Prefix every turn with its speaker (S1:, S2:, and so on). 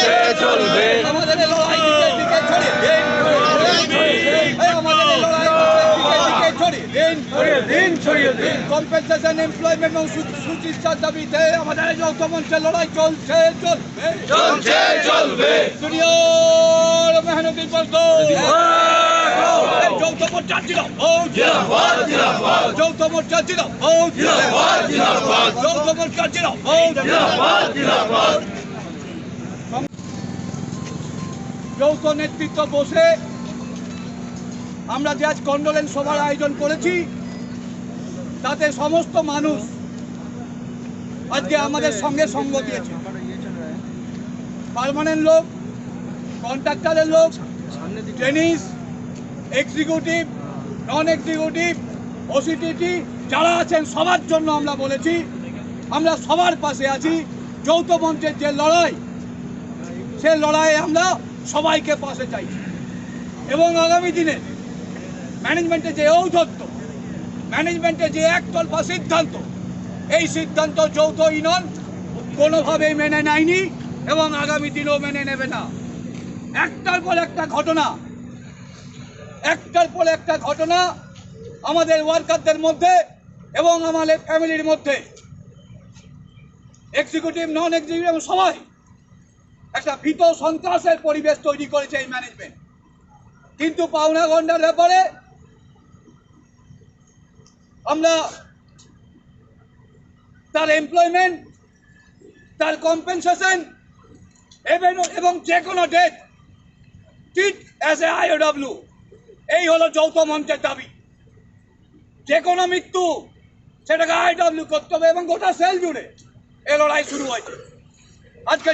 S1: চলছে চলবে
S2: আমাদের লড়াই দিকে ছড়িয়ে দিন দিন ছড়িয়ে। দিন কম্পেনসেশন এমপ্লয়মেন্ট এবং সুচিকিৎসার দাবিতে আমাদের যৌথ মঞ্চের লড়াই চলছে চলবে।
S1: চলছে চলবে।
S2: দুনিয়ার মেহনতি বর্গ যৌথ মোর্চা ছিল যৌথ মোর্চা ছিল যৌথ মোর্চা ছিল যৌথ নেতৃত্ব বসে আমরা যে আজ কন্ডোলেন্স সভার আয়োজন করেছি, তাতে সমস্ত মানুষ আজকে আমাদের সঙ্গে সঙ্গ দিয়েছে। পারমানেন্ট লোক, কন্ট্রাক্টারের লোক টেনিস এক্সিকিউটিভ নন এক্সিকিউটিভ ওসিটিটি যারা আছেন, সবার জন্য আমরা বলেছি, আমরা সবার পাশে আছি। যৌথ মঞ্চের যে লড়াই, সে লড়াইয়ে আমরা সবাইকে পাশে চাইছি। এবং আগামী দিনে ম্যানেজমেন্টের যে ঔদ্ধত্য, ম্যানেজমেন্টের যে একতরফা সিদ্ধান্ত, এই সিদ্ধান্ত যৌথ ইনন কোনোভাবেই মেনে নেয়নি এবং আগামী দিনেও মেনে নেবে না। একটার পর একটা ঘটনা, একটার পর একটা ঘটনা আমাদের ওয়ার্কারদের মধ্যে এবং আমাদের ফ্যামিলির মধ্যে এক্সিকিউটিভ নন এক্সিকিউটিভ সবাই একটা ভীত সন্ত্রাসের পরিবেশ তৈরি করেছে এই ম্যানেজমেন্ট কিন্তু পাওনা গন্ডার ব্যাপারে আমরা তার এমপ্লয়মেন্ট তার কম্পেনসেশন এবং যে কোনো ডেট টিট অ্যাজ এ আইওডাব্লিউ এই হলো যৌথ মঞ্চের দাবি। যে কোনো মৃত্যু, সেটাকে আইডব্লিউ করতে হবে এবং গোটা সেল জুড়ে এ লড়াই শুরু হয়েছে। আজকে